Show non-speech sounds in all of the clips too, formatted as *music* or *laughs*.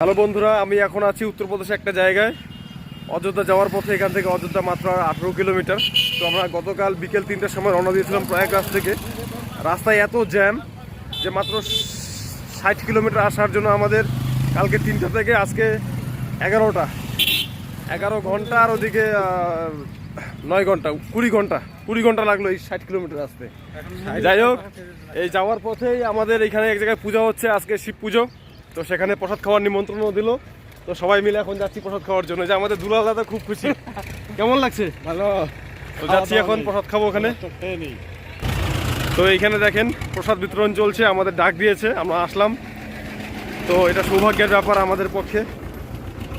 Hello বন্ধুরা, আমি এখন আছি উত্তরপ্রদেশে একটা জায়গায়। অযোধ্যা যাওয়ার পথে এখান থেকে অযোধ্যা মাত্র আঠেরো কিলোমিটার। তো আমরা গতকাল বিকেল তিনটার সময় রওনা দিয়েছিলাম প্রয়াগরাজ থেকে। রাস্তায় এত জ্যাম যে মাত্র ষাট কিলোমিটার আসার জন্য আমাদের কালকে তিনটা থেকে আজকে এগারোটা। এগারো ঘণ্টা আর ওদিকে নয় ঘণ্টা, কুড়ি ঘণ্টা কুড়ি ঘণ্টা লাগল এই ষাট কিলোমিটার আসতে। যাই হোক, এই যাওয়ার পথেই আমাদের এখানে এক জায়গায় পূজা হচ্ছে, আজকে শিব পুজো। তো সেখানে প্রসাদ খাওয়ার নিমন্ত্রণও দিল। তো সবাই মিলে এখন যাচ্ছি প্রসাদ খাওয়ার জন্য। যে আমাদের দুলাল দাদা খুব খুশি। *laughs* কেমন লাগছে? ভালো। তো যাচ্ছি এখন প্রসাদ খাব ওখানে। তো এইখানে দেখেন প্রসাদ বিতরণ চলছে। আমাদের ডাক দিয়েছে আমরা আসলাম। তো এটা সৌভাগ্যের ব্যাপার আমাদের পক্ষে।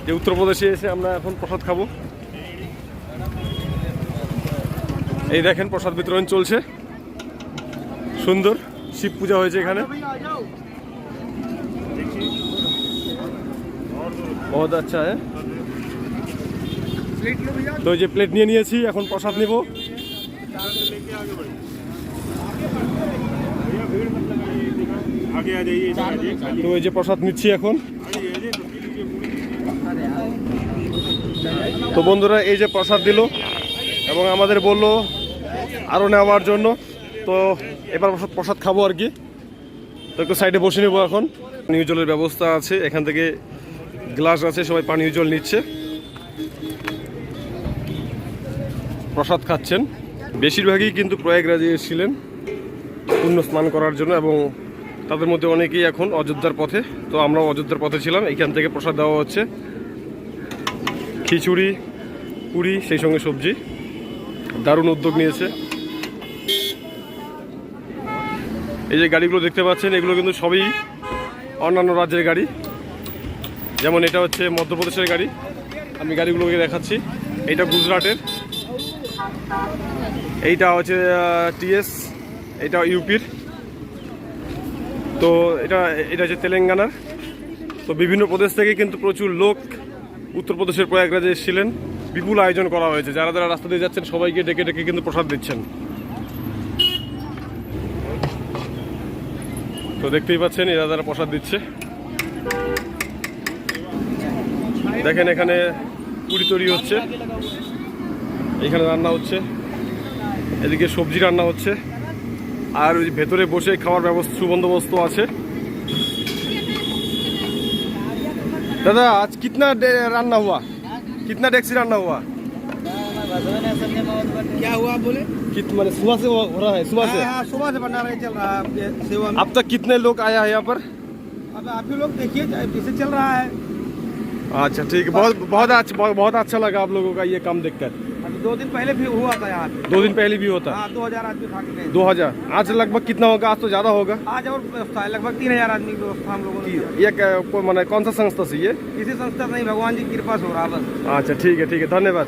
যে উত্তরপ্রদেশে এসে আমরা এখন প্রসাদ খাব। এই দেখেন প্রসাদ বিতরণ চলছে। সুন্দর শিব পূজা হয়েছে এখানে। বহুত আচ্ছা হ্যাঁ তো যে প্লেট নিয়ে নিয়েছি এখন প্রসাদ নেব। তো এই যে প্রসাদ নিচ্ছি এখন। তো বন্ধুরা, এই যে প্রসাদ দিল এবং আমাদের বলল আরও নেওয়ার জন্য। তো এবার প্রসাদ খাব আর কি। তো একটু সাইডে বসে নেব এখন। নিউজলের ব্যবস্থা আছে, এখান থেকে গ্লাস আছে, সবাই পানীয় জল নিচ্ছে। প্রসাদ খাচ্ছেন। বেশিরভাগই কিন্তু প্রয়াগরাজে এসেছিলেন। পুণ্য স্নান করার জন্য এবং তাদের মধ্যে অনেকেই এখন অযোধ্যার পথে। তো আমরাও অযোধ্যার পথে ছিলাম। এখান থেকে প্রসাদ দেওয়া হচ্ছে। খিচুড়ি, পুরি, সেই সঙ্গে সবজি। দারুণ উদ্যোগ নিয়েছে। এই যে গাড়িগুলো দেখতে পাচ্ছেন, এগুলো কিন্তু সবই অন্যান্য রাজ্যের গাড়ি। যেমন এটা হচ্ছে মধ্যপ্রদেশের গাড়ি। আমি গাড়িগুলোকে দেখাচ্ছি। এইটা গুজরাটের। এইটা হচ্ছে টিএস এটা ইউপির। তো এটা এটা হচ্ছে তেলেঙ্গানার। তো বিভিন্ন প্রদেশ থেকে কিন্তু প্রচুর লোক উত্তরপ্রদেশের প্রয়াগরাজে এসেছিলেন। বিপুল আয়োজন করা হয়েছে। যারা যারা রাস্তা দিয়ে যাচ্ছেন, সবাইকে ডেকে ডেকে কিন্তু প্রসাদ দিচ্ছেন। তো দেখতেই পাচ্ছেন, এরা যারা প্রসাদ দিচ্ছে। দেখেন এখানে পুরি তৈরি হচ্ছে এখানে রান্না হচ্ছে এদিকে সবজি রান্না হচ্ছে আর ওই ভেতরে বসে খাওয়ার ব্যবস্থা সুবন্দোবস্ত আছে দাদা আজ কিতনা ডে- রান্না হুয়া কিতনা ডেক্সি রান্না হুয়া क्या हुआ आप बोले कित মানে सुबह से हो हो रहा है सुबह से हाँ, हाँ, सुबह से बना रहे चल रहा है आपके सेवा में अब तक कितने लोग आया है यहाँ पर अब आप ही लोग देखिए जैसे चल रहा है अच्छा ठीक है बहुत बहुत अच्छा बहुत, बहुत अच्छा लगा आप लोगों का ये काम देखकर अभी दो दिन पहले भी हुआ था यहाँ पे दो दिन पहले भी होता हाँ दो हजार आदमी खा के गए दो हजार आज लगभग कितना होगा आज तो ज्यादा होगा आज और व्यवस्था है लगभग तीन हजार आदमी की व्यवस्था हम लोगों ने की। ये क्या- को- माने कौन सा संस्था से ये किसी संस्था से नहीं भगवान जी की कृपा से हो रहा बस अच्छा ठीक है ठीक है धन्यवाद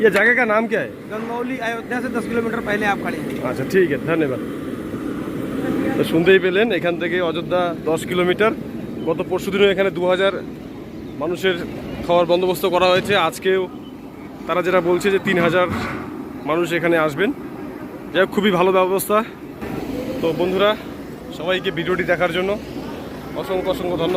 ये जगह का नाम क्या है गंगौली अयोध्या से दस किलोमीटर पहले आप खड़े हैं আচ্ছা ঠিক আছে ধন্যবাদ তো শুনতেই পেলেন এখান থেকে অযোধ্যা দশ কিলোমিটার গত পরশু দিনও এখানে দু হাজার মানুষের খাওয়ার বন্দোবস্ত করা হয়েছে। আজকেও তারা যেটা বলছে যে তিন হাজার মানুষ এখানে আসবেন। যাই হোক, খুবই ভালো ব্যবস্থা। তো বন্ধুরা সবাইকে ভিডিওটি দেখার জন্য অসংখ্য অসংখ্য ধন্যবাদ।